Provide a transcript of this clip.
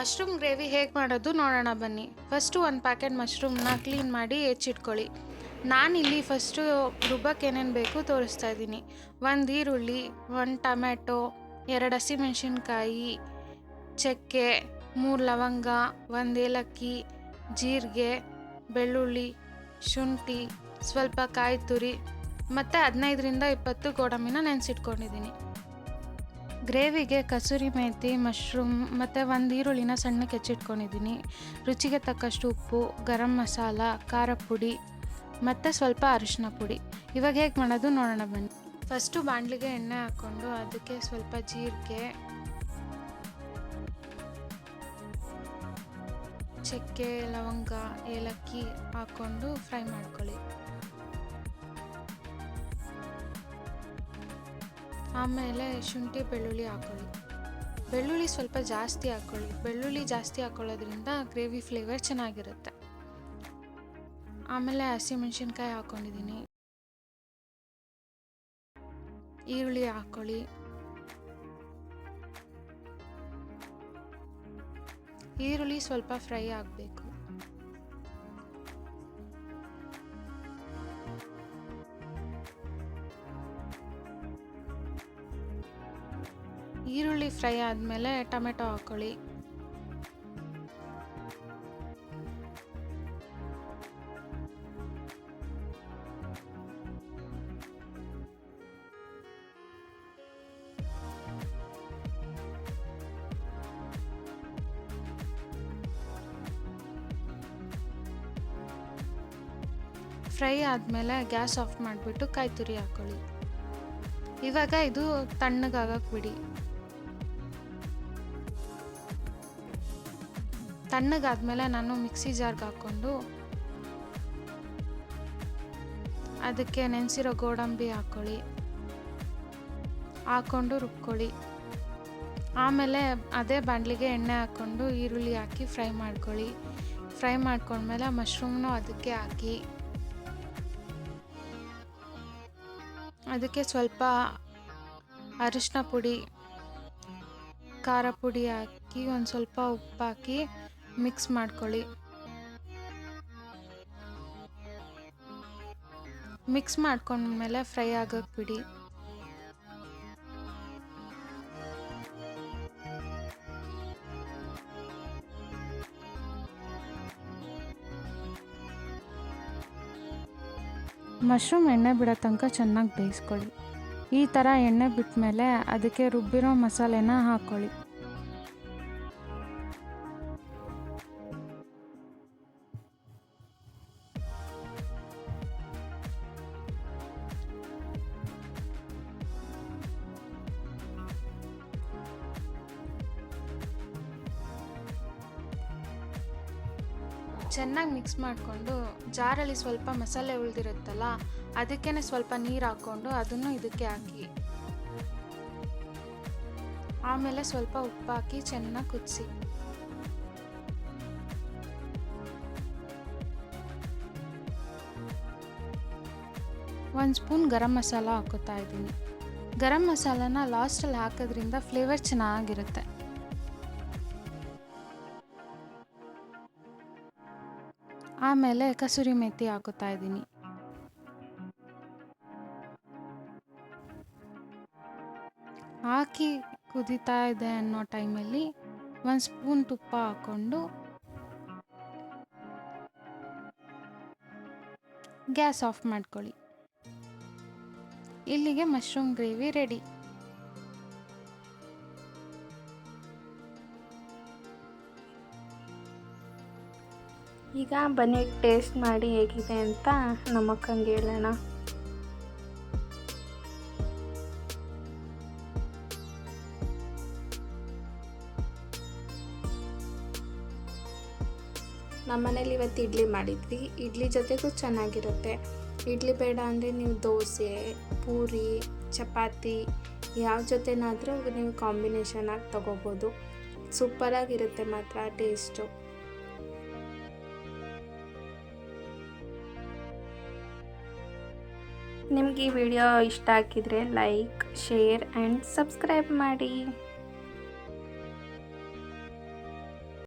Mushroom gravy ಹೇಗೆ ಮಾಡೋದು ನೋಡೋಣ ಬನ್ನಿ. ಫಸ್ಟು ಒಂದು ಪ್ಯಾಕೆಟ್ ಮಶ್ರೂಮ್ನ ಕ್ಲೀನ್ ಮಾಡಿ ಹೆಚ್ಚಿಟ್ಕೊಳ್ಳಿ. ನಾನು ಇಲ್ಲಿ ಫಸ್ಟು ರುಬ್ಬಕ್ಕೆ ಏನೇನು ಬೇಕು ತೋರಿಸ್ತಾ ಇದ್ದೀನಿ. ಒಂದು ಈರುಳ್ಳಿ, ಒಂದು ಟೊಮೆಟೊ, ಎರಡು ಹಸಿಮೆಣ್ಸಿನ್ಕಾಯಿ, ಚಕ್ಕೆ, ಮೂರು ಲವಂಗ, ಒಂದು ಏಲಕ್ಕಿ, ಜೀರಿಗೆ, ಬೆಳ್ಳುಳ್ಳಿ, ಶುಂಠಿ, ಸ್ವಲ್ಪ ಕಾಯಿ ತುರಿ ಮತ್ತು ಹದಿನೈದರಿಂದ ಇಪ್ಪತ್ತು ಗೋಡಂಬಿನ ನೆನೆಸಿಟ್ಕೊಂಡಿದ್ದೀನಿ. ಗ್ರೇವಿಗೆ ಕಸೂರಿ ಮೇಥಿ ಮಶ್ರೂಮ್ ಮತ್ತು ಒಂದು ಈರುಳ್ಳಿನ ಸಣ್ಣಕ್ಕೆ ಹೆಚ್ಚಿಟ್ಕೊಂಡಿದ್ದೀನಿ. ರುಚಿಗೆ ತಕ್ಕಷ್ಟು ಉಪ್ಪು, ಗರಂ ಮಸಾಲ, ಖಾರ ಪುಡಿ ಮತ್ತು ಸ್ವಲ್ಪ ಅರಿಶಿನ ಪುಡಿ. ಇವಾಗ ಹೇಗೆ ಮಾಡೋದು ನೋಡೋಣ ಬನ್ನಿ. ಫಸ್ಟು ಬಾಣಲಿಗೆ ಎಣ್ಣೆ ಹಾಕ್ಕೊಂಡು ಅದಕ್ಕೆ ಸ್ವಲ್ಪ ಜೀರಿಗೆ, ಚಕ್ಕೆ, ಲವಂಗ, ಏಲಕ್ಕಿ ಹಾಕ್ಕೊಂಡು ಫ್ರೈ ಮಾಡ್ಕೊಳ್ಳಿ. ಆಮೇಲೆ ಶುಂಠಿ, ಬೆಳ್ಳುಳ್ಳಿ ಹಾಕೊಳ್ಳಿ. ಬೆಳ್ಳುಳ್ಳಿ ಸ್ವಲ್ಪ ಜಾಸ್ತಿ ಹಾಕೊಳ್ಳಿ. ಬೆಳ್ಳುಳ್ಳಿ ಜಾಸ್ತಿ ಹಾಕೊಳ್ಳೋದ್ರಿಂದ ಗ್ರೇವಿ ಫ್ಲೇವರ್ ಚೆನ್ನಾಗಿರುತ್ತೆ. ಆಮೇಲೆ ಹಸಿಮೆಣ್ಸಿನ್ಕಾಯಿ ಹಾಕ್ಕೊಂಡಿದ್ದೀನಿ ಈರುಳ್ಳಿ ಹಾಕ್ಕೊಳ್ಳಿ ಈರುಳ್ಳಿ ಸ್ವಲ್ಪ ಫ್ರೈ ಆಗಬೇಕು. ಈರುಳ್ಳಿ ಫ್ರೈ ಆದಮೇಲೆ ಟೊಮೆಟೊ ಹಾಕ್ಕೊಳ್ಳಿ ಫ್ರೈ ಆದಮೇಲೆ ಗ್ಯಾಸ್ ಆಫ್ ಮಾಡಿಬಿಟ್ಟು ಕಾಯಿ ತುರಿ ಹಾಕ್ಕೊಳ್ಳಿ ಇವಾಗ ಇದು ತಣ್ಣಗಾಗಕ್ಕೆ ಬಿಡಿ. ತಣ್ಣಗಾದ್ಮೇಲೆ ನಾನು ಮಿಕ್ಸಿ ಜಾರ್ಗೆ ಹಾಕ್ಕೊಂಡು ಅದಕ್ಕೆ ನೆನೆಸಿರೋ ಗೋಡಂಬಿ ಹಾಕ್ಕೊಳ್ಳಿ. ಹಾಕ್ಕೊಂಡು ರುಬ್ಕೊಳ್ಳಿ. ಆಮೇಲೆ ಅದೇ ಬಾಣಲಿಗೆ ಎಣ್ಣೆ ಹಾಕ್ಕೊಂಡು ಈರುಳ್ಳಿ ಹಾಕಿ ಫ್ರೈ ಮಾಡ್ಕೊಳ್ಳಿ. ಫ್ರೈ ಮಾಡ್ಕೊಂಡ್ಮೇಲೆ ಮಶ್ರೂಮ್ನು ಅದಕ್ಕೆ ಹಾಕಿ. ಅದಕ್ಕೆ ಸ್ವಲ್ಪ ಅರಿಶಿನ ಪುಡಿ, ಖಾರ ಪುಡಿ ಹಾಕಿ, ಒಂದು ಸ್ವಲ್ಪ ಉಪ್ಪು ಹಾಕಿ ಮಿಕ್ಸ್ ಮಾಡ್ಕೊಳ್ಳಿ. ಮಿಕ್ಸ್ ಮಾಡ್ಕೊಂಡ್ಮೇಲೆ ಫ್ರೈ ಆಗಕ್ಕೆ ಬಿಡಿ. ಮಶ್ರೂಮ್ ಎಣ್ಣೆ ಬಿಡೋ ತನಕ ಚೆನ್ನಾಗಿ ಬೇಯಿಸ್ಕೊಳ್ಳಿ. ಈ ಥರ ಎಣ್ಣೆ ಬಿಟ್ಟ ಮೇಲೆ ಅದಕ್ಕೆ ರುಬ್ಬಿರೋ ಮಸಾಲೆನ ಹಾಕ್ಕೊಳ್ಳಿ ಚೆನ್ನಾಗಿ ಮಿಕ್ಸ್ ಮಾಡಿಕೊಂಡು ಜಾರಲ್ಲಿ ಸ್ವಲ್ಪ ಮಸಾಲೆ ಉಳಿದಿರುತ್ತಲ್ಲ ಅದಕ್ಕೇ ಸ್ವಲ್ಪ ನೀರು ಹಾಕ್ಕೊಂಡು ಅದನ್ನು ಇದಕ್ಕೆ ಹಾಕಿ. ಆಮೇಲೆ ಸ್ವಲ್ಪ ಉಪ್ಪು ಹಾಕಿ ಚೆನ್ನಾಗಿ ಕುದಿಸಿ. ಒಂದು ಸ್ಪೂನ್ ಗರಂ ಮಸಾಲ ಹಾಕೋತಾ ಇದ್ದೀನಿ. ಗರಂ ಮಸಾಲನ ಲಾಸ್ಟಲ್ಲಿ ಹಾಕೋದ್ರಿಂದ ಫ್ಲೇವರ್ ಚೆನ್ನಾಗಿರುತ್ತೆ. ಆಮೇಲೆ ಕಸೂರಿ ಮೆಥಿ ಹಾಕೋತಾ ಇದ್ದೀನಿ. ಹಾಕಿ ಕುದೀತಾ ಇದೆ ಅನ್ನೋ ಟೈಮಲ್ಲಿ ಒಂದು ಸ್ಪೂನ್ ತುಪ್ಪ ಹಾಕ್ಕೊಂಡು ಗ್ಯಾಸ್ ಆಫ್ ಮಾಡ್ಕೊಳ್ಳಿ. ಇಲ್ಲಿಗೆ ಮಶ್ರೂಮ್ ಗ್ರೇವಿ ರೆಡಿ. ಈಗ ಬನ್ನಿ ಟೇಸ್ಟ್ ಮಾಡಿ ಹೇಗಿದೆ ಅಂತ ನಮ್ಮಕ್ಕಂಗೆ ಹೇಳೋಣ. ನಮ್ಮ ಮನೇಲಿ ಇವತ್ತು ಇಡ್ಲಿ ಮಾಡಿದ್ವಿ. ಇಡ್ಲಿ ಜೊತೆಗೂ ಚೆನ್ನಾಗಿರುತ್ತೆ. ಇಡ್ಲಿ ಬೇಡ ಅಂದರೆ ನೀವು ದೋಸೆ, ಪೂರಿ, ಚಪಾತಿ, ಯಾವ ಜೊತೆನಾದರೂ ನೀವು ಕಾಂಬಿನೇಷನ್ ಆಗಿ ತೊಗೋಬೋದು. ಸೂಪರಾಗಿರುತ್ತೆ ಮಾತ್ರ ಟೇಸ್ಟು ನಿಮ್ಗೆ ಈ ವಿಡಿಯೋ ಇಷ್ಟ ಆಗಿದ್ರೆ ಲೈಕ್ ಶೇರ್ ಆ್ಯಂಡ್ ಸಬ್ಸ್ಕ್ರೈಬ್ ಮಾಡಿ.